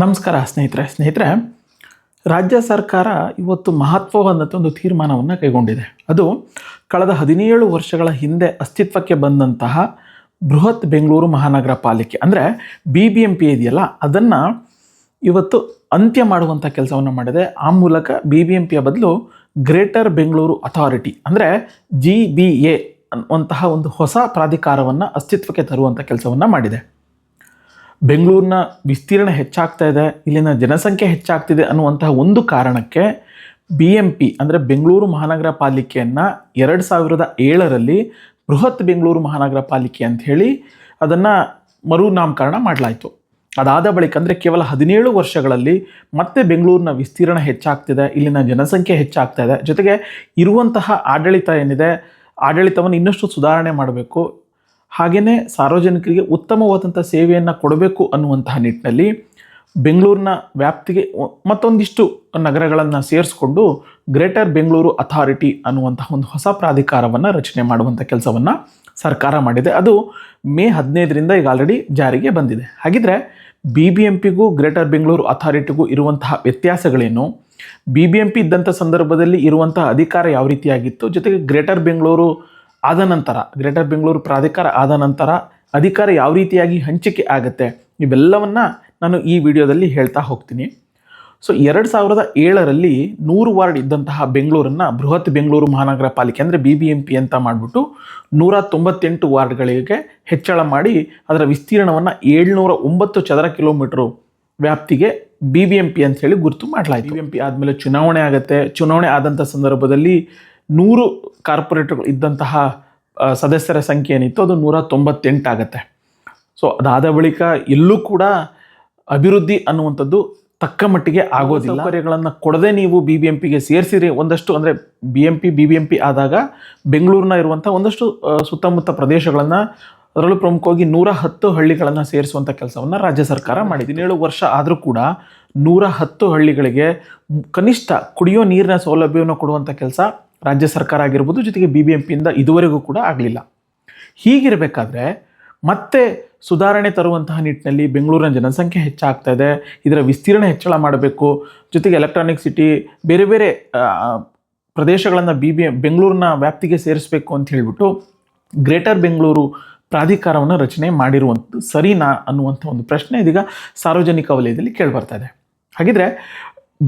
ನಮಸ್ಕಾರ ಸ್ನೇಹಿತರೆ. ಸ್ನೇಹಿತರೆ, ರಾಜ್ಯ ಸರ್ಕಾರ ಇವತ್ತು ಮಹತ್ವವಾದಂಥ ಒಂದು ತೀರ್ಮಾನವನ್ನು ಕೈಗೊಂಡಿದೆ. ಅದು ಕಳೆದ ಹದಿನೇಳು ವರ್ಷಗಳ ಹಿಂದೆ ಅಸ್ತಿತ್ವಕ್ಕೆ ಬಂದಂತಹ ಬೃಹತ್ ಬೆಂಗಳೂರು ಮಹಾನಗರ ಪಾಲಿಕೆ, ಅಂದರೆ ಬಿ ಬಿ ಎಂ ಪಿ ಇದೆಯಲ್ಲ, ಅದನ್ನು ಇವತ್ತು ಅಂತ್ಯ ಮಾಡುವಂಥ ಕೆಲಸವನ್ನು ಮಾಡಿದೆ. ಆ ಮೂಲಕ ಬಿ ಬಿ ಎಂ ಪಿಯ ಬದಲು ಗ್ರೇಟರ್ ಬೆಂಗಳೂರು ಅಥಾರಿಟಿ, ಅಂದರೆ ಜಿ ಬಿ ಎ ಅನ್ನುವಂತಹ ಒಂದು ಹೊಸ ಪ್ರಾಧಿಕಾರವನ್ನು ಅಸ್ತಿತ್ವಕ್ಕೆ ತರುವಂಥ ಕೆಲಸವನ್ನು ಮಾಡಿದೆ. ಬೆಂಗಳೂರಿನ ವಿಸ್ತೀರ್ಣ ಹೆಚ್ಚಾಗ್ತಾ ಇದೆ, ಇಲ್ಲಿನ ಜನಸಂಖ್ಯೆ ಹೆಚ್ಚಾಗ್ತಿದೆ ಅನ್ನುವಂತಹ ಒಂದು ಕಾರಣಕ್ಕೆ ಬಿ ಎಂ ಪಿ ಅಂದರೆ ಬೆಂಗಳೂರು ಮಹಾನಗರ ಪಾಲಿಕೆಯನ್ನು ಎರಡು ಸಾವಿರದ ಏಳರಲ್ಲಿ ಬೃಹತ್ ಬೆಂಗಳೂರು ಮಹಾನಗರ ಪಾಲಿಕೆ ಅಂತ ಹೇಳಿ ಅದನ್ನು ಮರುನಾಮಕರಣ ಮಾಡಲಾಯಿತು. ಅದಾದ ಬಳಿಕ ಅಂದರೆ ಕೇವಲ ಹದಿನೇಳು ವರ್ಷಗಳಲ್ಲಿ ಮತ್ತೆ ಬೆಂಗಳೂರಿನ ವಿಸ್ತೀರ್ಣ ಹೆಚ್ಚಾಗ್ತಿದೆ, ಇಲ್ಲಿನ ಜನಸಂಖ್ಯೆ ಹೆಚ್ಚಾಗ್ತಾ ಇದೆ. ಜೊತೆಗೆ ಇರುವಂತಹ ಆಡಳಿತ ಏನಿದೆ, ಆಡಳಿತವನ್ನು ಇನ್ನಷ್ಟು ಸುಧಾರಣೆ ಮಾಡಬೇಕು. ಹಾಗೆಯೇ ಸಾರ್ವಜನಿಕರಿಗೆ ಉತ್ತಮವಾದಂಥ ಸೇವೆಯನ್ನು ಕೊಡಬೇಕು ಅನ್ನುವಂತಹ ನಿಟ್ಟಿನಲ್ಲಿ ಬೆಂಗಳೂರಿನ ವ್ಯಾಪ್ತಿಗೆ ಮತ್ತೊಂದಿಷ್ಟು ನಗರಗಳನ್ನು ಸೇರಿಸ್ಕೊಂಡು ಗ್ರೇಟರ್ ಬೆಂಗಳೂರು ಅಥಾರಿಟಿ ಅನ್ನುವಂತಹ ಒಂದು ಹೊಸ ಪ್ರಾಧಿಕಾರವನ್ನು ರಚನೆ ಮಾಡುವಂಥ ಕೆಲಸವನ್ನು ಸರ್ಕಾರ ಮಾಡಿದೆ. ಅದು ಮೇ ಹದಿನೈದರಿಂದ ಈಗ ಆಲ್ರೆಡಿ ಜಾರಿಗೆ ಬಂದಿದೆ. ಹಾಗಿದ್ರೆ ಬಿ ಬಿ ಎಂ ಪಿಗೂ ಗ್ರೇಟರ್ ಬೆಂಗಳೂರು ಅಥಾರಿಟಿಗೂ ಇರುವಂತಹ ವ್ಯತ್ಯಾಸಗಳೇನು? ಬಿ ಬಿ ಎಂ ಪಿ ಇದ್ದಂಥ ಸಂದರ್ಭದಲ್ಲಿ ಇರುವಂತಹ ಅಧಿಕಾರ ಯಾವ ರೀತಿಯಾಗಿತ್ತು? ಜೊತೆಗೆ ಗ್ರೇಟರ್ ಬೆಂಗಳೂರು ಆದ ನಂತರ ಗ್ರೇಟರ್ ಬೆಂಗಳೂರು ಪ್ರಾಧಿಕಾರ ಆದ ನಂತರ ಅಧಿಕಾರ ಯಾವ ರೀತಿಯಾಗಿ ಹಂಚಿಕೆ ಆಗುತ್ತೆ, ಇವೆಲ್ಲವನ್ನ ನಾನು ಈ ವಿಡಿಯೋದಲ್ಲಿ ಹೇಳ್ತಾ ಹೋಗ್ತೀನಿ. ಸೊ ಎರಡು ಸಾವಿರದ ಏಳರಲ್ಲಿ ನೂರು ವಾರ್ಡ್ ಇದ್ದಂತಹ ಬೆಂಗಳೂರನ್ನು ಬೃಹತ್ ಬೆಂಗಳೂರು ಮಹಾನಗರ ಪಾಲಿಕೆ ಅಂದರೆ ಬಿ ಬಿ ಎಂ ಪಿ ಅಂತ ಮಾಡಿಬಿಟ್ಟು ನೂರ ತೊಂಬತ್ತೆಂಟು ವಾರ್ಡ್ಗಳಿಗೆ ಹೆಚ್ಚಳ ಮಾಡಿ ಅದರ ವಿಸ್ತೀರ್ಣವನ್ನು ಏಳ್ನೂರ ಒಂಬತ್ತು ಚದರ ಕಿಲೋಮೀಟ್ರು ವ್ಯಾಪ್ತಿಗೆ ಬಿ ಬಿ ಎಂ ಪಿ ಅಂತ ಹೇಳಿ ಗುರುತು ಮಾಡಲಾಯಿತು. ಬಿ ಎಂ ಪಿ ಆದಮೇಲೆ ಚುನಾವಣೆ ಆಗುತ್ತೆ. ಚುನಾವಣೆ ಆದಂಥ ಸಂದರ್ಭದಲ್ಲಿ ನೂರು ಕಾರ್ಪೊರೇಟರ್ಗಳು ಇದ್ದಂತಹ ಸದಸ್ಯರ ಸಂಖ್ಯೆ ಏನಿತ್ತು ಅದು ನೂರ ತೊಂಬತ್ತೆಂಟಾಗತ್ತೆ ಸೊ ಅದಾದ ಬಳಿಕ ಎಲ್ಲೂ ಕೂಡ ಅಭಿವೃದ್ಧಿ ಅನ್ನುವಂಥದ್ದು ತಕ್ಕ ಮಟ್ಟಿಗೆ ಆಗೋದಿಲ್ಲ. ಸೌಕರ್ಯಗಳನ್ನು ಕೊಡದೆ ನೀವು ಬಿ ಬಿ ಎಂ ಪಿಗೆ ಸೇರಿಸಿರಿ ಒಂದಷ್ಟು ಅಂದರೆ B M P B B M P ಆದಾಗ ಬೆಂಗಳೂರಿನ ಇರುವಂಥ ಒಂದಷ್ಟು ಸುತ್ತಮುತ್ತ ಪ್ರದೇಶಗಳನ್ನು ಅದರಲ್ಲೂ ಪ್ರಮುಖವಾಗಿ ನೂರ ಹತ್ತು ಹಳ್ಳಿಗಳನ್ನು ಸೇರಿಸುವಂಥ ಕೆಲಸವನ್ನು ರಾಜ್ಯ ಸರ್ಕಾರ ಮಾಡಿದೆ. ಹದಿನೇಳು ವರ್ಷ ಆದರೂ ಕೂಡ ನೂರ ಹತ್ತು ಹಳ್ಳಿಗಳಿಗೆ ಕನಿಷ್ಠ ಕುಡಿಯೋ ನೀರಿನ ಸೌಲಭ್ಯವನ್ನು ಕೊಡುವಂಥ ಕೆಲಸ ರಾಜ್ಯ ಸರ್ಕಾರ ಆಗಿರ್ಬೋದು, ಜೊತೆಗೆ ಬಿ ಬಿ ಎಂ ಪಿಯಿಂದ ಇದುವರೆಗೂ ಕೂಡ ಆಗಲಿಲ್ಲ. ಹೀಗಿರಬೇಕಾದ್ರೆ ಮತ್ತೆ ಸುಧಾರಣೆ ತರುವಂತಹ ನಿಟ್ಟಿನಲ್ಲಿ ಬೆಂಗಳೂರಿನ ಜನಸಂಖ್ಯೆ ಹೆಚ್ಚಾಗ್ತಾ ಇದೆ, ಇದರ ವಿಸ್ತೀರ್ಣ ಹೆಚ್ಚಳ ಮಾಡಬೇಕು, ಜೊತೆಗೆ ಎಲೆಕ್ಟ್ರಾನಿಕ್ ಸಿಟಿ ಬೇರೆ ಬೇರೆ ಪ್ರದೇಶಗಳನ್ನು ಬಿ ಬಿ ಬೆಂಗಳೂರಿನ ವ್ಯಾಪ್ತಿಗೆ ಸೇರಿಸಬೇಕು ಅಂತ ಹೇಳಿಬಿಟ್ಟು ಗ್ರೇಟರ್ ಬೆಂಗಳೂರು ಪ್ರಾಧಿಕಾರವನ್ನು ರಚನೆ ಮಾಡಿರುವಂಥದ್ದು ಸರಿನಾ ಅನ್ನುವಂಥ ಒಂದು ಪ್ರಶ್ನೆ ಇದೀಗ ಸಾರ್ವಜನಿಕ ವಲಯದಲ್ಲಿ ಕೇಳಿಬರ್ತಾ ಇದೆ. ಹಾಗಿದ್ರೆ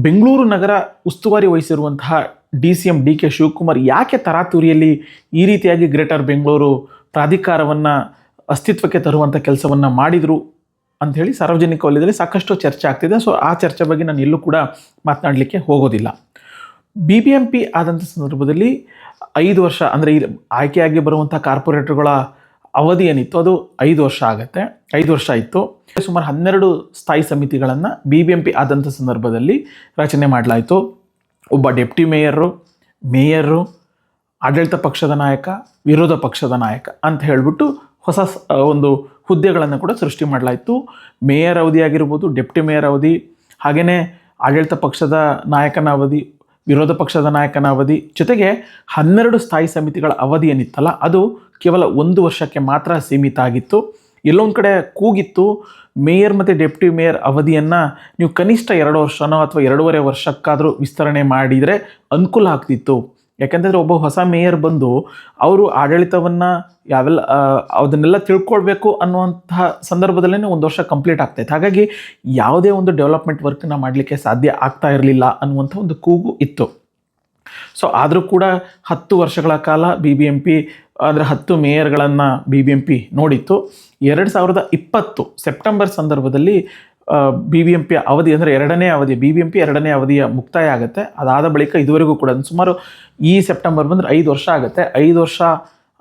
ಬೆಂಗಳೂರು ನಗರ ಉಸ್ತುವಾರಿ ವಹಿಸಿರುವಂತಹ D C M D K Shivakumar ಯಾಕೆ ತರಾತುರಿಯಲ್ಲಿ ಈ ರೀತಿಯಾಗಿ ಗ್ರೇಟರ್ ಬೆಂಗಳೂರು ಪ್ರಾಧಿಕಾರವನ್ನು ಅಸ್ತಿತ್ವಕ್ಕೆ ತರುವಂಥ ಕೆಲಸವನ್ನು ಮಾಡಿದರು ಅಂಥೇಳಿ ಸಾರ್ವಜನಿಕ ವಲಯದಲ್ಲಿ ಸಾಕಷ್ಟು ಚರ್ಚೆ ಆಗ್ತಿದೆ. ಸೊ ಆ ಚರ್ಚೆ ಬಗ್ಗೆ ನಾನು ಎಲ್ಲೂ ಕೂಡ ಮಾತನಾಡಲಿಕ್ಕೆ ಹೋಗೋದಿಲ್ಲ. ಬಿ ಬಿ ಎಂ ಪಿ ಆದಂಥ ಸಂದರ್ಭದಲ್ಲಿ ಐದು ವರ್ಷ ಅಂದರೆ ಈ ಆಯ್ಕೆಯಾಗಿ ಬರುವಂಥ ಕಾರ್ಪೊರೇಟರ್ಗಳ ಅವಧಿ ಏನಿತ್ತು? ಅದು ಐದು ವರ್ಷ ಆಗುತ್ತೆ. ಐದು ವರ್ಷ ಇತ್ತು. ಸುಮಾರು ಹನ್ನೆರಡು ಸ್ಥಾಯಿ ಸಮಿತಿಗಳನ್ನು ಬಿ ಬಿ ಎಂ ಪಿ ಆದಂಥ ಸಂದರ್ಭದಲ್ಲಿ ರಚನೆ ಮಾಡಲಾಯಿತು. ಒಬ್ಬ ಡೆಪ್ಟಿ ಮೇಯರು ಮೇಯರು ಆಡಳಿತ ಪಕ್ಷದ ನಾಯಕ, ವಿರೋಧ ಪಕ್ಷದ ನಾಯಕ ಅಂತ ಹೇಳಿಬಿಟ್ಟು ಹೊಸ ಒಂದು ಹುದ್ದೆಗಳನ್ನು ಕೂಡ ಸೃಷ್ಟಿ ಮಾಡಲಾಯಿತು. ಮೇಯರ್ ಅವಧಿ ಆಗಿರ್ಬೋದು, ಡೆಪ್ಟಿ ಮೇಯರ್ ಅವಧಿ ಹಾಗೆಯೇ ಆಡಳಿತ ಪಕ್ಷದ ನಾಯಕನ ಅವಧಿ, ವಿರೋಧ ಪಕ್ಷದ ನಾಯಕನ ಅವಧಿ, ಜೊತೆಗೆ ಹನ್ನೆರಡು ಸ್ಥಾಯಿ ಸಮಿತಿಗಳ ಅವಧಿ ಏನಿತ್ತಲ್ಲ, ಅದು ಕೇವಲ ಒಂದು ವರ್ಷಕ್ಕೆ ಮಾತ್ರ ಸೀಮಿತ ಆಗಿತ್ತು. ಎಲ್ಲೊಂದು ಕಡೆ ಕೂಗಿತ್ತು, ಮೇಯರ್ ಮತ್ತು ಡೆಪ್ಟಿ ಮೇಯರ್ ಅವಧಿಯನ್ನು ನೀವು ಕನಿಷ್ಠ ಎರಡು ವರ್ಷನೋ ಅಥವಾ ಎರಡೂವರೆ ವರ್ಷಕ್ಕಾದರೂ ವಿಸ್ತರಣೆ ಮಾಡಿದರೆ ಅನುಕೂಲ ಆಗ್ತಿತ್ತು. ಯಾಕೆಂದರೆ ಒಬ್ಬ ಹೊಸ ಮೇಯರ್ ಬಂದು ಅವರು ಆಡಳಿತವನ್ನು ಯಾವೆಲ್ಲ ಅದನ್ನೆಲ್ಲ ತಿಳ್ಕೊಳ್ಬೇಕು ಅನ್ನುವಂತಹ ಸಂದರ್ಭದಲ್ಲೇ ಒಂದು ವರ್ಷ ಕಂಪ್ಲೀಟ್ ಆಗ್ತಾಯಿತ್ತು ಹಾಗಾಗಿ ಯಾವುದೇ ಒಂದು ಡೆವಲಪ್ಮೆಂಟ್ ವರ್ಕನ್ನ ಮಾಡಲಿಕ್ಕೆ ಸಾಧ್ಯ ಆಗ್ತಾ ಇರಲಿಲ್ಲ ಅನ್ನುವಂಥ ಒಂದು ಕೂಗು ಇತ್ತು. ಸೊ ಆದರೂ ಕೂಡ ಹತ್ತು ವರ್ಷಗಳ ಕಾಲ ಬಿ ಬಿ ಎಂ ಪಿ ಅಂದರೆ ಹತ್ತು ಮೇಯರ್ಗಳನ್ನು ಬಿ ಬಿ ಎಂ ಪಿ ನೋಡಿತ್ತು. ಎರಡು ಸಾವಿರದ ಇಪ್ಪತ್ತು ಸೆಪ್ಟೆಂಬರ್ ಸಂದರ್ಭದಲ್ಲಿ ಬಿ ಬಿ ಎಂ ಪಿ ಅವಧಿ ಅಂದರೆ ಎರಡನೇ ಅವಧಿ ಬಿ ಬಿ ಎಂ ಪಿ ಎರಡನೇ ಅವಧಿಯ ಮುಕ್ತಾಯ ಆಗುತ್ತೆ. ಅದಾದ ಬಳಿಕ ಇದುವರೆಗೂ ಕೂಡ, ಸುಮಾರು ಈ ಸೆಪ್ಟೆಂಬರ್ ಬಂದರೆ ಐದು ವರ್ಷ ಆಗುತ್ತೆ. ಐದು ವರ್ಷ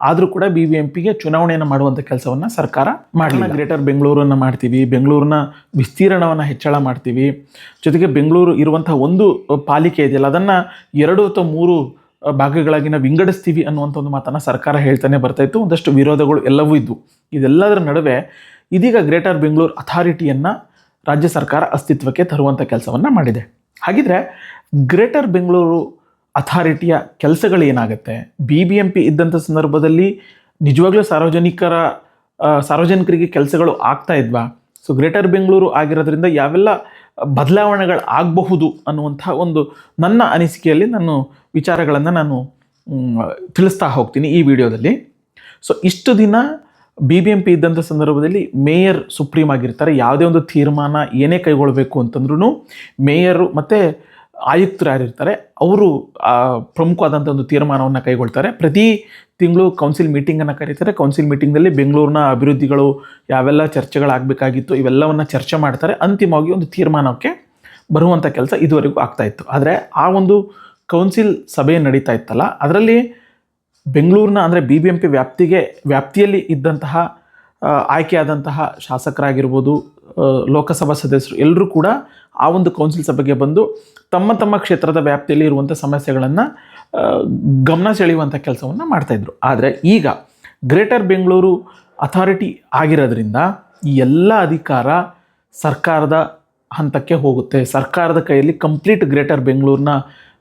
ಆದರೂ ಕೂಡ ಬಿ ವಿ ಎಂ ಪಿಗೆ ಚುನಾವಣೆಯನ್ನು ಮಾಡುವಂಥ ಕೆಲಸವನ್ನು ಸರ್ಕಾರ ಮಾಡಲಿಲ್ಲ. ಗ್ರೇಟರ್ ಬೆಂಗಳೂರನ್ನು ಮಾಡ್ತೀವಿ ಬೆಂಗಳೂರಿನ ವಿಸ್ತೀರ್ಣವನ್ನು ಹೆಚ್ಚಳ ಮಾಡ್ತೀವಿ. ಜೊತೆಗೆ ಬೆಂಗಳೂರು ಇರುವಂಥ ಒಂದು ಪಾಲಿಕೆ ಇದೆಯಲ್ಲ, ಅದನ್ನು ಎರಡು ಅಥವಾ ಮೂರು ಭಾಗಗಳಾಗಿ ನಾವು ವಿಂಗಡಿಸ್ತೀವಿ ಅನ್ನುವಂಥ ಒಂದು ಮಾತನ್ನು ಸರ್ಕಾರ ಹೇಳ್ತಾನೆ ಬರ್ತಾಯಿತ್ತು ಒಂದಷ್ಟು ವಿರೋಧಗಳು ಎಲ್ಲವೂ ಇದ್ದವು ಇದೆಲ್ಲದರ ನಡುವೆ ಇದೀಗ ಗ್ರೇಟರ್ ಬೆಂಗಳೂರು ಅಥಾರಿಟಿಯನ್ನು ರಾಜ್ಯ ಸರ್ಕಾರ ಅಸ್ತಿತ್ವಕ್ಕೆ ತರುವಂಥ ಕೆಲಸವನ್ನು ಮಾಡಿದೆ. ಹಾಗಿದ್ರೆ ಗ್ರೇಟರ್ ಬೆಂಗಳೂರು ಅಥಾರಿಟಿಯ ಕೆಲಸಗಳು ಏನಾಗುತ್ತೆ? ಬಿ ಬಿ ಎಂ ಪಿ ಇದ್ದಂಥ ಸಂದರ್ಭದಲ್ಲಿ ನಿಜವಾಗ್ಲೂ ಸಾರ್ವಜನಿಕರ ಸಾರ್ವಜನಿಕರಿಗೆ ಕೆಲಸಗಳು ಆಗ್ತಾ ಇದ್ವಾ? ಸೊ ಗ್ರೇಟರ್ ಬೆಂಗಳೂರು ಆಗಿರೋದ್ರಿಂದ ಯಾವೆಲ್ಲ ಬದಲಾವಣೆಗಳು ಆಗಬಹುದು ಅನ್ನುವಂಥ ಒಂದು ನನ್ನ ಅನಿಸಿಕೆಯಲ್ಲಿ ನಾನು ವಿಚಾರಗಳನ್ನು ನಾನು ತಿಳಿಸ್ತಾ ಹೋಗ್ತೀನಿ ಈ ವಿಡಿಯೋದಲ್ಲಿ. ಸೊ ಇಷ್ಟು ದಿನ ಬಿ ಬಿ ಎಂ ಪಿ ಇದ್ದಂಥ ಸಂದರ್ಭದಲ್ಲಿ ಮೇಯರ್ ಸುಪ್ರೀಂ ಆಗಿರ್ತಾರೆ. ಯಾವುದೇ ಒಂದು ತೀರ್ಮಾನ ಏನೇ ಕೈಗೊಳ್ಳಬೇಕು ಅಂತಂದ್ರೂ ಮೇಯರು ಮತ್ತು ಆಯುಕ್ತರು ಯಾರಿರ್ತಾರೆ ಅವರು ಪ್ರಮುಖವಾದಂಥ ಒಂದು ತೀರ್ಮಾನವನ್ನು ಕೈಗೊಳ್ತಾರೆ. ಪ್ರತಿ ತಿಂಗಳು ಕೌನ್ಸಿಲ್ ಮೀಟಿಂಗನ್ನು ಕರೀತಾರೆ. ಕೌನ್ಸಿಲ್ ಮೀಟಿಂಗ್ನಲ್ಲಿ ಬೆಂಗಳೂರಿನ ಅಭಿವೃದ್ಧಿಗಳು ಯಾವೆಲ್ಲ ಚರ್ಚೆಗಳಾಗಬೇಕಾಗಿತ್ತು ಇವೆಲ್ಲವನ್ನು ಚರ್ಚೆ ಮಾಡ್ತಾರೆ. ಅಂತಿಮವಾಗಿ ಒಂದು ತೀರ್ಮಾನಕ್ಕೆ ಬರುವಂಥ ಕೆಲಸ ಇದುವರೆಗೂ ಆಗ್ತಾ ಇತ್ತು. ಆದರೆ ಆ ಒಂದು ಕೌನ್ಸಿಲ್ ಸಭೆ ನಡೀತಾ ಇತ್ತಲ್ಲ, ಅದರಲ್ಲಿ ಬೆಂಗಳೂರಿನ ಅಂದರೆ ಬಿ ಬಿ ಎಂ ಪಿ ವ್ಯಾಪ್ತಿಗೆ ವ್ಯಾಪ್ತಿಯಲ್ಲಿ ಇದ್ದಂತಹ ಆಯ್ಕೆಯಾದಂತಹ ಶಾಸಕರಾಗಿರ್ಬೋದು ಲೋಕಸಭಾ ಸದಸ್ಯರು ಎಲ್ಲರೂ ಕೂಡ ಆ ಒಂದು ಕೌನ್ಸಿಲ್ ಸಭೆಗೆ ಬಂದು ತಮ್ಮ ತಮ್ಮ ಕ್ಷೇತ್ರದ ವ್ಯಾಪ್ತಿಯಲ್ಲಿ ಇರುವಂಥ ಸಮಸ್ಯೆಗಳನ್ನು ಗಮನ ಸೆಳೆಯುವಂಥ ಕೆಲಸವನ್ನು ಮಾಡ್ತಾಯಿದ್ರು ಆದರೆ ಈಗ ಗ್ರೇಟರ್ ಬೆಂಗಳೂರು ಅಥಾರಿಟಿ ಆಗಿರೋದ್ರಿಂದ ಈ ಎಲ್ಲ ಅಧಿಕಾರ ಸರ್ಕಾರದ ಹಂತಕ್ಕೆ ಹೋಗುತ್ತೆ. ಸರ್ಕಾರದ ಕೈಯಲ್ಲಿ ಕಂಪ್ಲೀಟ್ ಗ್ರೇಟರ್ ಬೆಂಗಳೂರಿನ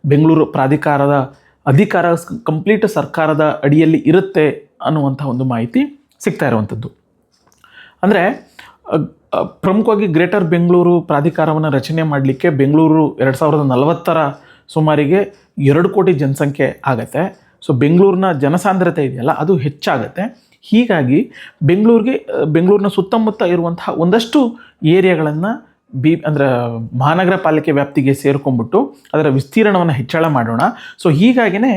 ಬೆಂಗಳೂರು ಪ್ರಾಧಿಕಾರದ ಅಧಿಕಾರ ಕಂಪ್ಲೀಟ್ ಸರ್ಕಾರದ ಅಡಿಯಲ್ಲಿ ಇರುತ್ತೆ ಅನ್ನುವಂಥ ಒಂದು ಮಾಹಿತಿ ಸಿಗ್ತಾ ಇರುವಂಥದ್ದು. ಅಂದರೆ ಪ್ರಮುಖವಾಗಿ ಗ್ರೇಟರ್ ಬೆಂಗಳೂರು ಪ್ರಾಧಿಕಾರವನ್ನು ರಚನೆ ಮಾಡಲಿಕ್ಕೆ ಬೆಂಗಳೂರು ಎರಡು ಸಾವಿರದ ನಲವತ್ತರ ಸುಮಾರಿಗೆ ಎರಡು ಕೋಟಿ ಜನಸಂಖ್ಯೆ ಆಗತ್ತೆ. ಸೊ ಬೆಂಗಳೂರಿನ ಜನಸಾಂದ್ರತೆ ಇದೆಯಲ್ಲ, ಅದು ಹೆಚ್ಚಾಗತ್ತೆ. ಹೀಗಾಗಿ ಬೆಂಗಳೂರಿಗೆ ಬೆಂಗಳೂರಿನ ಸುತ್ತಮುತ್ತ ಇರುವಂತಹ ಒಂದಷ್ಟು ಏರಿಯಾಗಳನ್ನು ಬಿ ಅಂದರೆ ಮಹಾನಗರ ಪಾಲಿಕೆ ವ್ಯಾಪ್ತಿಗೆ ಸೇರ್ಕೊಂಡ್ಬಿಟ್ಟು ಅದರ ವಿಸ್ತೀರ್ಣವನ್ನು ಹೆಚ್ಚಳ ಮಾಡೋಣ. ಸೊ ಹೀಗಾಗಿಯೇ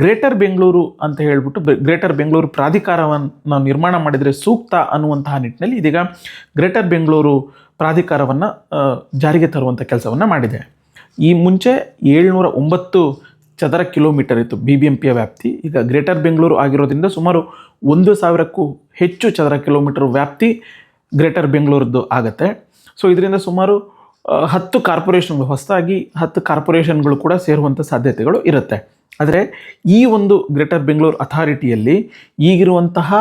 ಗ್ರೇಟರ್ ಬೆಂಗಳೂರು ಅಂತ ಹೇಳಿಬಿಟ್ಟು ಗ್ರೇಟರ್ ಬೆಂಗಳೂರು ಪ್ರಾಧಿಕಾರವನ್ನು ನಿರ್ಮಾಣ ಮಾಡಿದರೆ ಸೂಕ್ತ ಅನ್ನುವಂತಹ ನಿಟ್ಟಿನಲ್ಲಿ ಇದೀಗ ಗ್ರೇಟರ್ ಬೆಂಗಳೂರು ಪ್ರಾಧಿಕಾರವನ್ನು ಜಾರಿಗೆ ತರುವಂಥ ಕೆಲಸವನ್ನು ಮಾಡಿದೆ. ಈ ಮುಂಚೆ ಏಳ್ನೂರ ಒಂಬತ್ತು ಚದರ ಕಿಲೋಮೀಟರ್ ಇತ್ತು ಬಿ ಬಿ ಎಂ ಪಿಯ ವ್ಯಾಪ್ತಿ. ಈಗ ಗ್ರೇಟರ್ ಬೆಂಗಳೂರು ಆಗಿರೋದ್ರಿಂದ ಸುಮಾರು ಒಂದು ಸಾವಿರಕ್ಕೂ ಹೆಚ್ಚು ಚದರ ಕಿಲೋಮೀಟರ್ ವ್ಯಾಪ್ತಿ ಗ್ರೇಟರ್ ಬೆಂಗಳೂರದ್ದು ಆಗುತ್ತೆ. ಸೊ ಇದರಿಂದ ಸುಮಾರು ಹತ್ತು ಕಾರ್ಪೊರೇಷನ್ಗಳು ಹೊಸದಾಗಿ ಹತ್ತು ಕಾರ್ಪೊರೇಷನ್ಗಳು ಕೂಡ ಸೇರುವಂಥ ಸಾಧ್ಯತೆಗಳು ಇರುತ್ತೆ. ಆದರೆ, ಈ ಒಂದು ಗ್ರೇಟರ್ ಬೆಂಗಳೂರು ಅಥಾರಿಟಿಯಲ್ಲಿ ಈಗಿರುವಂತಹ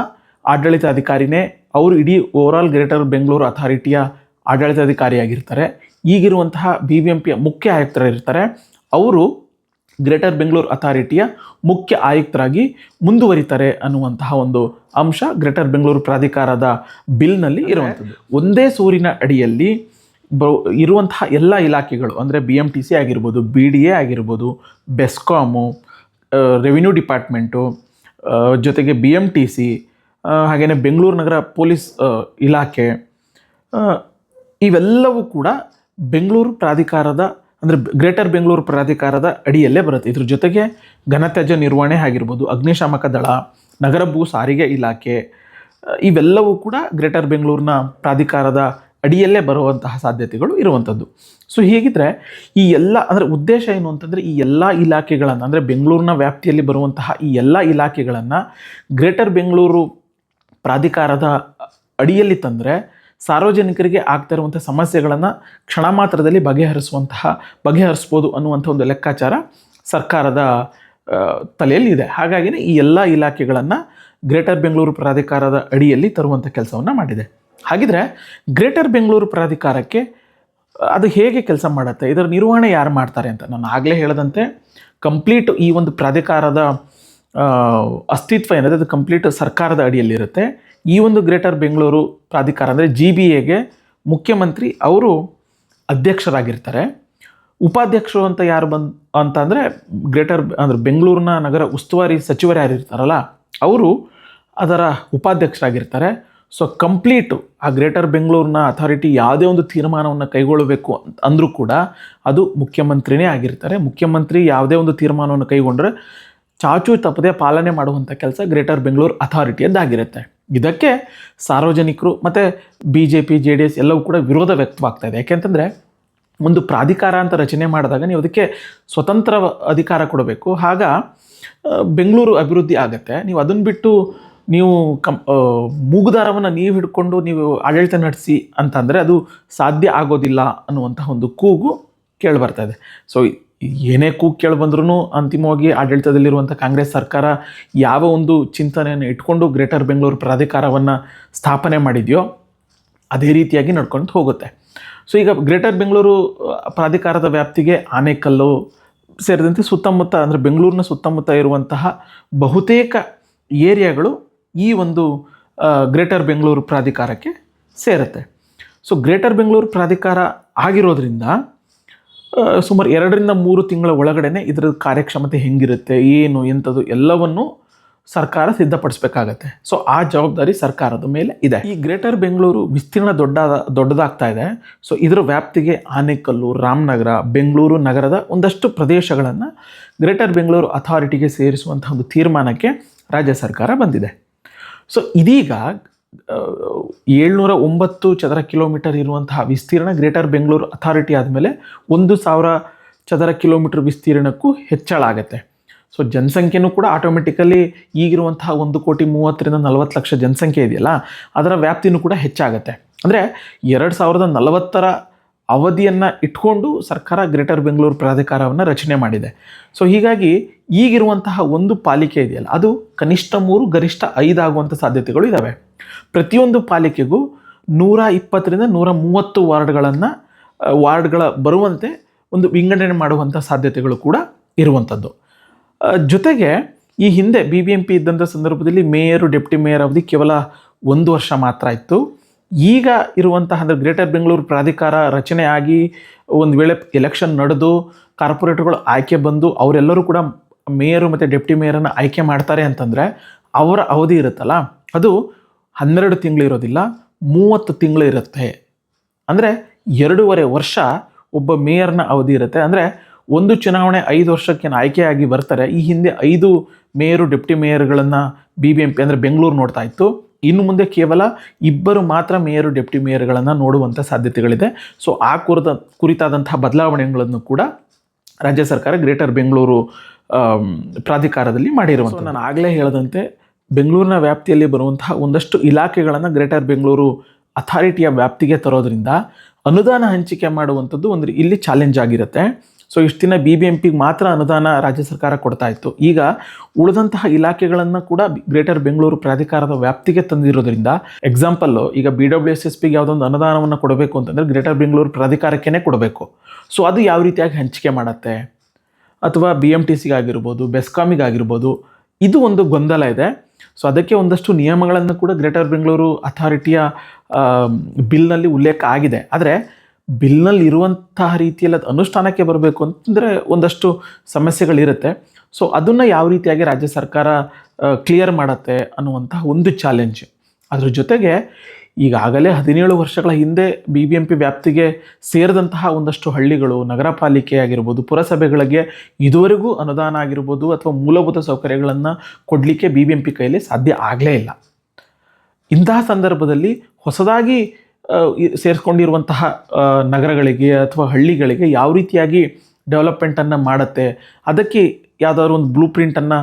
ಆಡಳಿತಾಧಿಕಾರಿನೇ ಅವರು ಇಡೀ ಓವರಾಲ್ ಗ್ರೇಟರ್ ಬೆಂಗಳೂರು ಅಥಾರಿಟಿಯ ಆಡಳಿತಾಧಿಕಾರಿಯಾಗಿರ್ತಾರೆ. ಈಗಿರುವಂತಹ ಬಿ ಬಿ ಎಂ ಪಿಯ ಮುಖ್ಯ ಆಯುಕ್ತರಿರ್ತಾರೆ. ಅವರು ಗ್ರೇಟರ್ ಬೆಂಗಳೂರು ಅಥಾರಿಟಿಯ ಮುಖ್ಯ ಆಯುಕ್ತರಾಗಿ ಮುಂದುವರಿತಾರೆ ಅನ್ನುವಂತಹ ಒಂದು ಅಂಶ ಗ್ರೇಟರ್ ಬೆಂಗಳೂರು ಪ್ರಾಧಿಕಾರದ ಬಿಲ್ನಲ್ಲಿ ಇರುವಂಥದ್ದು. ಒಂದೇ ಸೂರಿನ ಅಡಿಯಲ್ಲಿ ಬ ಇರುವಂತಹ ಎಲ್ಲ ಇಲಾಖೆಗಳು ಅಂದರೆ ಬಿ ಎಂ ಟಿ ಸಿ ಆಗಿರ್ಬೋದು ಬಿ ಡಿ ಎ ಆಗಿರ್ಬೋದು ಬೆಸ್ಕಾಮು ರೆವಿನ್ಯೂ ಡಿಪಾರ್ಟ್ಮೆಂಟು ಜೊತೆಗೆ ಬಿ ಎಂ ಟಿ ಸಿ ಹಾಗೆಯೇ ಬೆಂಗಳೂರು ನಗರ ಪೊಲೀಸ್ ಇಲಾಖೆ ಇವೆಲ್ಲವೂ ಕೂಡ ಬೆಂಗಳೂರು ಪ್ರಾಧಿಕಾರದ ಅಂದರೆ ಗ್ರೇಟರ್ ಬೆಂಗಳೂರು ಪ್ರಾಧಿಕಾರದ ಅಡಿಯಲ್ಲೇ ಬರುತ್ತೆ. ಇದ್ರ ಜೊತೆಗೆ ಘನತ್ಯಾಜ್ಯ ನಿರ್ವಹಣೆ ಆಗಿರ್ಬೋದು, ಅಗ್ನಿಶಾಮಕ ದಳ, ನಗರ ಭೂ ಸಾರಿಗೆ ಇಲಾಖೆ ಇವೆಲ್ಲವೂ ಕೂಡ ಗ್ರೇಟರ್ ಬೆಂಗಳೂರಿನ ಪ್ರಾಧಿಕಾರದ ಅಡಿಯಲ್ಲೇ ಬರುವಂತಹ ಸಾಧ್ಯತೆಗಳು ಇರುವಂಥದ್ದು. ಸೊ ಹೀಗಿದ್ರೆ ಈ ಎಲ್ಲ, ಅಂದರೆ ಉದ್ದೇಶ ಏನು ಅಂತಂದರೆ ಈ ಎಲ್ಲ ಇಲಾಖೆಗಳನ್ನು, ಅಂದರೆ ಬೆಂಗಳೂರಿನ ವ್ಯಾಪ್ತಿಯಲ್ಲಿ ಬರುವಂತಹ ಈ ಎಲ್ಲ ಇಲಾಖೆಗಳನ್ನು ಗ್ರೇಟರ್ ಬೆಂಗಳೂರು ಪ್ರಾಧಿಕಾರದ ಅಡಿಯಲ್ಲಿ ತಂದರೆ ಸಾರ್ವಜನಿಕರಿಗೆ ಆಗ್ತಾ ಇರುವಂಥ ಸಮಸ್ಯೆಗಳನ್ನು ಕ್ಷಣ ಮಾತ್ರದಲ್ಲಿ ಬಗೆಹರಿಸುವಂತಹ, ಬಗೆಹರಿಸ್ಬೋದು ಅನ್ನುವಂಥ ಒಂದು ಲೆಕ್ಕಾಚಾರ ಸರ್ಕಾರದ ತಲೆಯಲ್ಲಿ ಇದೆ ಹಾಗಾಗಿನೇ ಈ ಎಲ್ಲ ಇಲಾಖೆಗಳನ್ನು ಗ್ರೇಟರ್ ಬೆಂಗಳೂರು ಪ್ರಾಧಿಕಾರದ ಅಡಿಯಲ್ಲಿ ತರುವಂಥ ಕೆಲಸವನ್ನು ಮಾಡಿದೆ. ಹಾಗಿದ್ರೆ ಗ್ರೇಟರ್ ಬೆಂಗಳೂರು ಪ್ರಾಧಿಕಾರಕ್ಕೆ ಅದು ಹೇಗೆ ಕೆಲಸ ಮಾಡುತ್ತೆ? ಇದರ ನಿರ್ವಹಣೆ ಯಾರು ಮಾಡ್ತಾರೆ ಅಂತ? ನಾನು ಆಗಲೇ ಹೇಳದಂತೆ ಕಂಪ್ಲೀಟ್ ಈ ಒಂದು ಪ್ರಾಧಿಕಾರದ ಅಸ್ತಿತ್ವ ಏನಿದೆ, ಅದು ಕಂಪ್ಲೀಟ್ ಸರ್ಕಾರದ ಅಡಿಯಲ್ಲಿರುತ್ತೆ. ಈ ಒಂದು ಗ್ರೇಟರ್ ಬೆಂಗಳೂರು ಪ್ರಾಧಿಕಾರ ಅಂದರೆ ಜಿ ಬಿ ಎಗೆ ಮುಖ್ಯಮಂತ್ರಿ ಅವರು ಅಧ್ಯಕ್ಷರಾಗಿರ್ತಾರೆ. ಉಪಾಧ್ಯಕ್ಷರು ಅಂತ ಯಾರು ಬಂದ್ ಅಂತ ಅಂದರೆ ಗ್ರೇಟರ್ ಅಂದರೆ ಬೆಂಗಳೂರಿನ ನಗರ ಉಸ್ತುವಾರಿ ಸಚಿವರು ಯಾರು ಇರ್ತಾರಲ್ಲ, ಅವರು ಅದರ ಉಪಾಧ್ಯಕ್ಷರಾಗಿರ್ತಾರೆ. ಸೊ ಕಂಪ್ಲೀಟು ಆ ಗ್ರೇಟರ್ ಬೆಂಗಳೂರಿನ ಅಥಾರಿಟಿ ಯಾವುದೇ ಒಂದು ತೀರ್ಮಾನವನ್ನು ಕೈಗೊಳ್ಳಬೇಕು ಅಂತ ಅಂದರೂ ಕೂಡ ಅದು ಮುಖ್ಯಮಂತ್ರಿನೇ ಆಗಿರ್ತಾರೆ. ಮುಖ್ಯಮಂತ್ರಿ ಯಾವುದೇ ಒಂದು ತೀರ್ಮಾನವನ್ನು ಕೈಗೊಂಡ್ರೆ ಚಾಚು ತಪ್ಪದೆ ಪಾಲನೆ ಮಾಡುವಂಥ ಕೆಲಸ ಗ್ರೇಟರ್ ಬೆಂಗಳೂರು ಅಥಾರಿಟಿಯದ್ದಾಗಿರುತ್ತೆ ಇದಕ್ಕೆ ಸಾರ್ವಜನಿಕರು ಮತ್ತು B J P J D S ಎಲ್ಲವೂ ಕೂಡ ವಿರೋಧ ವ್ಯಕ್ತವಾಗ್ತಾ ಇದೆ. ಯಾಕೆಂತಂದರೆ ಒಂದು ಪ್ರಾಧಿಕಾರ ಅಂತ ರಚನೆ ಮಾಡಿದಾಗ ನೀವು ಅದಕ್ಕೆ ಸ್ವತಂತ್ರ ಅಧಿಕಾರ ಕೊಡಬೇಕು. ಆಗ ಬೆಂಗಳೂರು ಅಭಿವೃದ್ಧಿ ಆಗುತ್ತೆ. ನೀವು ಅದನ್ನು ಬಿಟ್ಟು ನೀವು ಕಂ ಮೂಗುದಾರವನ್ನು ನೀವು ಹಿಡ್ಕೊಂಡು ನೀವು ಆಡಳಿತ ನಡೆಸಿ ಅಂತಂದರೆ ಅದು ಸಾಧ್ಯ ಆಗೋದಿಲ್ಲ ಅನ್ನುವಂತಹ ಒಂದು ಕೂಗು ಕೇಳಿಬರ್ತಾ ಇದೆ. ಸೊ ಏನೇ ಕೂಗ್ ಕೇಳಿ ಬಂದ್ರೂ ಅಂತಿಮವಾಗಿ ಆಡಳಿತದಲ್ಲಿರುವಂಥ ಕಾಂಗ್ರೆಸ್ ಸರ್ಕಾರ ಯಾವ ಒಂದು ಚಿಂತನೆಯನ್ನು ಇಟ್ಕೊಂಡು ಗ್ರೇಟರ್ ಬೆಂಗಳೂರು ಪ್ರಾಧಿಕಾರವನ್ನು ಸ್ಥಾಪನೆ ಮಾಡಿದೆಯೋ ಅದೇ ರೀತಿಯಾಗಿ ನಡ್ಕೊಂಡು ಹೋಗುತ್ತೆ. ಸೊ, ಈಗ ಗ್ರೇಟರ್ ಬೆಂಗಳೂರು ಪ್ರಾಧಿಕಾರದ ವ್ಯಾಪ್ತಿಗೆ ಆನೇಕಲ್ಲು ಸೇರಿದಂತೆ ಸುತ್ತಮುತ್ತ, ಅಂದರೆ ಬೆಂಗಳೂರಿನ ಸುತ್ತಮುತ್ತ ಇರುವಂತಹ ಬಹುತೇಕ ಏರಿಯಾಗಳು ಈ ಒಂದು ಗ್ರೇಟರ್ ಬೆಂಗಳೂರು ಪ್ರಾಧಿಕಾರಕ್ಕೆ ಸೇರುತ್ತೆ. ಸೊ, ಗ್ರೇಟರ್ ಬೆಂಗಳೂರು ಪ್ರಾಧಿಕಾರ ಆಗಿರೋದ್ರಿಂದ ಸುಮಾರು ಎರಡರಿಂದ ಮೂರು ತಿಂಗಳ ಒಳಗಡೆ ಇದರ ಕಾರ್ಯಕ್ಷಮತೆ ಹೆಂಗಿರುತ್ತೆ, ಏನು ಎಂಥದ್ದು ಎಲ್ಲವನ್ನು ಸರ್ಕಾರ ಸಿದ್ಧಪಡಿಸಬೇಕಾಗತ್ತೆ. ಸೊ ಆ ಜವಾಬ್ದಾರಿ ಸರ್ಕಾರದ ಮೇಲೆ ಇದೆ. ಈ ಗ್ರೇಟರ್ ಬೆಂಗಳೂರು ವಿಸ್ತೀರ್ಣ ದೊಡ್ಡ ದೊಡ್ಡದಾಗ್ತಾ ಇದೆ. ಸೊ ಇದರ ವ್ಯಾಪ್ತಿಗೆ ಆನೇಕಲ್ಲು, ರಾಮನಗರ, ಬೆಂಗಳೂರು ನಗರದ ಒಂದಷ್ಟು ಪ್ರದೇಶಗಳನ್ನು ಗ್ರೇಟರ್ ಬೆಂಗಳೂರು ಅಥಾರಿಟಿಗೆ ಸೇರಿಸುವಂಥ ಒಂದು ತೀರ್ಮಾನಕ್ಕೆ ರಾಜ್ಯ ಸರ್ಕಾರ ಬಂದಿದೆ. ಸೊ ಇದೀಗ ಏಳ್ನೂರ ಒಂಬತ್ತು ಚದರ ಕಿಲೋಮೀಟರ್ ಇರುವಂತಹ ವಿಸ್ತೀರ್ಣ ಗ್ರೇಟರ್ ಬೆಂಗಳೂರು ಅಥಾರಿಟಿ ಆದಮೇಲೆ ಒಂದು ಸಾವಿರ ಚದರ ಕಿಲೋಮೀಟರ್ ವಿಸ್ತೀರ್ಣಕ್ಕೂ ಹೆಚ್ಚಳ ಆಗುತ್ತೆ. ಸೊ ಜನಸಂಖ್ಯೆನೂ ಕೂಡ ಆಟೋಮೆಟಿಕಲಿ ಈಗಿರುವಂತಹ ಒಂದು ಕೋಟಿ ಮೂವತ್ತರಿಂದ ನಲವತ್ತು ಲಕ್ಷ ಜನಸಂಖ್ಯೆ ಇದೆಯಲ್ಲ, ಅದರ ವ್ಯಾಪ್ತಿನೂ ಕೂಡ ಹೆಚ್ಚಾಗುತ್ತೆ. ಅಂದರೆ ಎರಡು ಸಾವಿರದ ನಲವತ್ತರ ಅವಧಿಯನ್ನು ಇಟ್ಕೊಂಡು ಸರ್ಕಾರ ಗ್ರೇಟರ್ ಬೆಂಗಳೂರು ಪ್ರಾಧಿಕಾರವನ್ನು ರಚನೆ ಮಾಡಿದೆ. ಸೊ ಹೀಗಾಗಿ ಈಗಿರುವಂತಹ ಒಂದು ಪಾಲಿಕೆ ಇದೆಯಲ್ಲ, ಅದು ಕನಿಷ್ಠ ಮೂರು, ಗರಿಷ್ಠ ಐದಾಗುವಂಥ ಸಾಧ್ಯತೆಗಳು ಇದ್ದಾವೆ ಪ್ರತಿಯೊಂದು ಪಾಲಿಕೆಗೂ ನೂರ ಇಪ್ಪತ್ತರಿಂದ ನೂರ ಮೂವತ್ತು ವಾರ್ಡ್ಗಳನ್ನು ವಾರ್ಡ್ಗಳ ಬರುವಂತೆ ಒಂದು ವಿಂಗಡಣೆ ಮಾಡುವಂಥ ಸಾಧ್ಯತೆಗಳು ಕೂಡ ಇರುವಂಥದ್ದು ಜೊತೆಗೆ ಈ ಹಿಂದೆ ಬಿ ಬಿ ಎಂ ಪಿ ಇದ್ದಂಥ ಸಂದರ್ಭದಲ್ಲಿ ಮೇಯರು, ಡೆಪ್ಟಿ ಮೇಯರ್ ಅವಧಿ ಕೇವಲ ಒಂದು ವರ್ಷ ಮಾತ್ರ ಇತ್ತು. ಈಗ ಇರುವಂತಹ ಅಂದರೆ ಗ್ರೇಟರ್ ಬೆಂಗಳೂರು ಪ್ರಾಧಿಕಾರ ರಚನೆ ಆಗಿ ಒಂದು ವೇಳೆ ಎಲೆಕ್ಷನ್ ನಡೆದು ಕಾರ್ಪೊರೇಟ್ಗಳು ಆಯ್ಕೆ ಬಂದು ಅವರೆಲ್ಲರೂ ಕೂಡ ಮೇಯರು ಮತ್ತು ಡೆಪ್ಟಿ ಮೇಯರನ್ನು ಆಯ್ಕೆ ಮಾಡ್ತಾರೆ ಅಂತಂದರೆ ಅವರ ಅವಧಿ ಇರುತ್ತಲ್ಲ, ಅದು ಹನ್ನೆರಡು ತಿಂಗಳು ಇರೋದಿಲ್ಲ, ಮೂವತ್ತು ತಿಂಗಳು ಇರುತ್ತೆ. ಅಂದರೆ ಎರಡೂವರೆ ವರ್ಷ ಒಬ್ಬ ಮೇಯರ್ನ ಅವಧಿ ಇರುತ್ತೆ. ಅಂದರೆ ಒಂದು ಚುನಾವಣೆ ಐದು ವರ್ಷಕ್ಕೆ ಆಯ್ಕೆಯಾಗಿ ಬರ್ತಾರೆ, ಈ ಹಿಂದೆ ಐದು ಮೇಯರು ಡೆಪ್ಟಿ ಮೇಯರ್ಗಳನ್ನು ಬಿ ಬಿ ಎಂ ಪಿ ಅಂದರೆ ಬೆಂಗಳೂರು ನೋಡ್ತಾ ಇತ್ತು. ಇನ್ನು ಮುಂದೆ ಕೇವಲ ಇಬ್ಬರು ಮಾತ್ರ ಮೇಯರು, ಡೆಪ್ಟಿ ಮೇಯರ್ಗಳನ್ನು ನೋಡುವಂಥ ಸಾಧ್ಯತೆಗಳಿದೆ. ಸೊ ಆ ಕುರಿತ, ಕುರಿತಾದಂತಹ ಬದಲಾವಣೆಗಳನ್ನು ಕೂಡ ರಾಜ್ಯ ಸರ್ಕಾರ ಗ್ರೇಟರ್ ಬೆಂಗಳೂರು ಪ್ರಾಧಿಕಾರದಲ್ಲಿ ಮಾಡಿರುವಂಥ ನಾನು ಆಗಲೇ ಹೇಳದಂತೆ ಬೆಂಗಳೂರಿನ ವ್ಯಾಪ್ತಿಯಲ್ಲಿ ಬರುವಂತಹ ಒಂದಷ್ಟು ಇಲಾಖೆಗಳನ್ನು ಗ್ರೇಟರ್ ಬೆಂಗಳೂರು ಅಥಾರಿಟಿಯ ವ್ಯಾಪ್ತಿಗೆ ತರೋದ್ರಿಂದ ಅನುದಾನ ಹಂಚಿಕೆ ಮಾಡುವಂಥದ್ದು ಒಂದು ಇಲ್ಲಿ ಚಾಲೆಂಜ್ ಆಗಿರುತ್ತೆ. ಸೊ ಇಷ್ಟು ದಿನ ಬಿ ಬಿ ಎಂ ಪಿಗೆ ಮಾತ್ರ ಅನುದಾನ ರಾಜ್ಯ ಸರ್ಕಾರ ಕೊಡ್ತಾ ಇತ್ತು. ಈಗ ಉಳಿದಂತಹ ಇಲಾಖೆಗಳನ್ನು ಕೂಡ ಗ್ರೇಟರ್ ಬೆಂಗಳೂರು ಪ್ರಾಧಿಕಾರದ ವ್ಯಾಪ್ತಿಗೆ ತಂದಿರೋದ್ರಿಂದ ಎಕ್ಸಾಂಪಲ್ಲು ಈಗ ಬಿ ಡಬ್ಲ್ಯೂ ಎಸ್ ಎಸ್ ಪಿಗೆ ಯಾವುದೊಂದು ಅನುದಾನವನ್ನು ಕೊಡಬೇಕು ಅಂತಂದರೆ ಗ್ರೇಟರ್ ಬೆಂಗಳೂರು ಪ್ರಾಧಿಕಾರಕ್ಕೇ ಕೊಡಬೇಕು. ಸೊ ಅದು ಯಾವ ರೀತಿಯಾಗಿ ಹಂಚಿಕೆ ಮಾಡುತ್ತೆ? ಅಥವಾ ಬಿ ಎಂ ಟಿ ಸಿಗಾಗಿರ್ಬೋದು ಬೆಸ್ಕಾಮಿಗಾಗಿರ್ಬೋದು ಇದು ಒಂದು ಗೊಂದಲ ಇದೆ. ಸೊ ಅದಕ್ಕೆ ಒಂದಷ್ಟು ನಿಯಮಗಳನ್ನು ಕೂಡ ಗ್ರೇಟರ್ ಬೆಂಗಳೂರು ಅಥಾರಿಟಿಯ ಬಿಲ್ನಲ್ಲಿ ಉಲ್ಲೇಖ ಆಗಿದೆ. ಆದರೆ ಬಿಲ್ನಲ್ಲಿ ಇರುವಂತಹ ರೀತಿಯಲ್ಲಿ ಅದು ಅನುಷ್ಠಾನಕ್ಕೆ ಬರಬೇಕು ಅಂತಂದರೆ ಒಂದಷ್ಟು ಸಮಸ್ಯೆಗಳಿರುತ್ತೆ. ಸೊ ಅದನ್ನು ಯಾವ ರೀತಿಯಾಗಿ ರಾಜ್ಯ ಸರ್ಕಾರ ಕ್ಲಿಯರ್ ಮಾಡುತ್ತೆ ಅನ್ನುವಂತಹ ಒಂದು ಚಾಲೆಂಜ್ ಅದ್ರ ಜೊತೆಗೆ ಈಗಾಗಲೇ ಹದಿನೇಳು ವರ್ಷಗಳ ಹಿಂದೆ ಬಿ ಬಿ ಎಂ ಪಿ ವ್ಯಾಪ್ತಿಗೆ ಸೇರಿದಂತಹ ಒಂದಷ್ಟು ಹಳ್ಳಿಗಳು, ನಗರ ಪಾಲಿಕೆ ಆಗಿರ್ಬೋದು, ಪುರಸಭೆಗಳಿಗೆ ಇದುವರೆಗೂ ಅನುದಾನ ಆಗಿರ್ಬೋದು ಅಥವಾ ಮೂಲಭೂತ ಸೌಕರ್ಯಗಳನ್ನು ಕೊಡಲಿಕ್ಕೆ ಬಿ ಬಿ ಎಂ ಪಿ ಕೈಯಲ್ಲಿ ಸಾಧ್ಯ ಆಗಲೇ ಇಲ್ಲ. ಇಂತಹ ಸಂದರ್ಭದಲ್ಲಿ ಹೊಸದಾಗಿ ಸೇರಿಸ್ಕೊಂಡಿರುವಂತಹ ನಗರಗಳಿಗೆ ಅಥವಾ ಹಳ್ಳಿಗಳಿಗೆ ಯಾವ ರೀತಿಯಾಗಿ ಡೆವಲಪ್ಮೆಂಟನ್ನು ಮಾಡುತ್ತೆ, ಅದಕ್ಕೆ ಯಾವುದಾದ್ರು ಒಂದು ಬ್ಲೂ ಪ್ರಿಂಟನ್ನು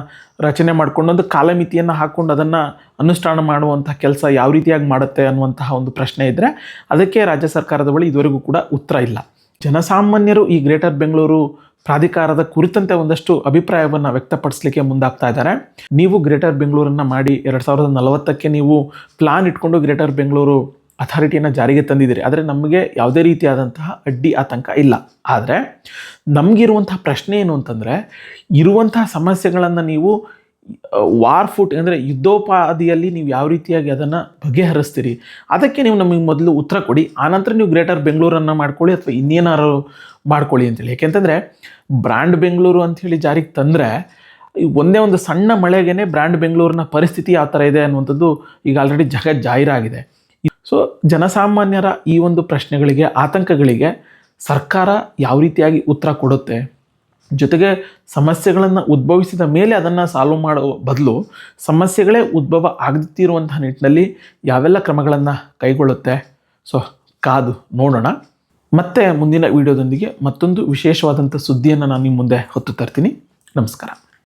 ರಚನೆ ಮಾಡಿಕೊಂಡು ಒಂದು ಕಾಲಮಿತಿಯನ್ನು ಹಾಕ್ಕೊಂಡು ಅದನ್ನು ಅನುಷ್ಠಾನ ಮಾಡುವಂಥ ಕೆಲಸ ಯಾವ ರೀತಿಯಾಗಿ ಮಾಡುತ್ತೆ ಅನ್ನುವಂತಹ ಒಂದು ಪ್ರಶ್ನೆ ಇದ್ದರೆ ಅದಕ್ಕೆ ರಾಜ್ಯ ಸರ್ಕಾರದ ಬಳಿ ಇದುವರೆಗೂ ಕೂಡ ಉತ್ತರ ಇಲ್ಲ. ಜನಸಾಮಾನ್ಯರು ಈ ಗ್ರೇಟರ್ ಬೆಂಗಳೂರು ಪ್ರಾಧಿಕಾರದ ಕುರಿತಂತೆ ಒಂದಷ್ಟು ಅಭಿಪ್ರಾಯವನ್ನು ವ್ಯಕ್ತಪಡಿಸಲಿಕ್ಕೆ ಮುಂದಾಗ್ತಾ ಇದ್ದಾರೆ. ನೀವು ಗ್ರೇಟರ್ ಬೆಂಗಳೂರನ್ನು ಮಾಡಿ, ಎರಡು ಸಾವಿರದ ನಲವತ್ತಕ್ಕೆ ನೀವು ಪ್ಲಾನ್ ಇಟ್ಕೊಂಡು ಗ್ರೇಟರ್ ಬೆಂಗಳೂರು ಅಥಾರಿಟಿಯನ್ನು ಜಾರಿಗೆ ತಂದಿದ್ದೀರಿ. ಆದರೆ ನಮಗೆ ಯಾವುದೇ ರೀತಿಯಾದಂತಹ ಅಡ್ಡಿ ಆತಂಕ ಇಲ್ಲ. ಆದರೆ ನಮಗಿರುವಂತಹ ಪ್ರಶ್ನೆ ಏನು ಅಂತಂದರೆ, ಇರುವಂತಹ ಸಮಸ್ಯೆಗಳನ್ನು ನೀವು ವಾರ್ ಫುಟ್ ಅಂದರೆ ಯುದ್ಧೋಪಾದಿಯಲ್ಲಿ ನೀವು ಯಾವ ರೀತಿಯಾಗಿ ಅದನ್ನು ಬಗೆಹರಿಸ್ತೀರಿ? ಅದಕ್ಕೆ ನೀವು ನಮಗೆ ಮೊದಲು ಉತ್ತರ ಕೊಡಿ. ಆನಂತರ ನೀವು ಗ್ರೇಟರ್ ಬೆಂಗಳೂರನ್ನು ಮಾಡ್ಕೊಳ್ಳಿ ಅಥವಾ ಇನ್ನೇನಾರು ಮಾಡ್ಕೊಳ್ಳಿ ಅಂತೇಳಿ. ಯಾಕೆಂತಂದರೆ, ಬ್ರ್ಯಾಂಡ್ ಬೆಂಗಳೂರು ಅಂಥೇಳಿ ಜಾರಿಗೆ ತಂದರೆ ಒಂದೇ ಒಂದು ಸಣ್ಣ ಮಳೆಗೇ ಬ್ರ್ಯಾಂಡ್ ಬೆಂಗಳೂರಿನ ಪರಿಸ್ಥಿತಿ ಆ ಥರ ಇದೆ ಅನ್ನುವಂಥದ್ದು ಈಗ ಆಲ್ರೆಡಿ ಜಗತ್ ಜಾಹೀರಾಗಿದೆ. ಸೊ ಜನಸಾಮಾನ್ಯರ ಈ ಒಂದು ಪ್ರಶ್ನೆಗಳಿಗೆ, ಆತಂಕಗಳಿಗೆ ಸರ್ಕಾರ ಯಾವ ರೀತಿಯಾಗಿ ಉತ್ತರ ಕೊಡುತ್ತೆ? ಜೊತೆಗೆ ಸಮಸ್ಯೆಗಳನ್ನು ಉದ್ಭವಿಸಿದ ಮೇಲೆ ಅದನ್ನು ಸಾಲ್ವ್ ಮಾಡೋ ಬದಲು ಸಮಸ್ಯೆಗಳೇ ಉದ್ಭವ ಆಗದಿರುವಂತಹ ನಿಟ್ಟಿನಲ್ಲಿ ಯಾವೆಲ್ಲ ಕ್ರಮಗಳನ್ನು ಕೈಗೊಳ್ಳುತ್ತೆ? ಸೊ ಕಾದು ನೋಡೋಣ. ಮತ್ತೆ ಮುಂದಿನ ವಿಡಿಯೋದೊಂದಿಗೆ ಮತ್ತೊಂದು ವಿಶೇಷವಾದಂಥ ಸುದ್ದಿಯನ್ನು ನಾನು ನಿಮ್ಮ ಮುಂದೆ ಹೊತ್ತು ತರ್ತೀನಿ. ನಮಸ್ಕಾರ.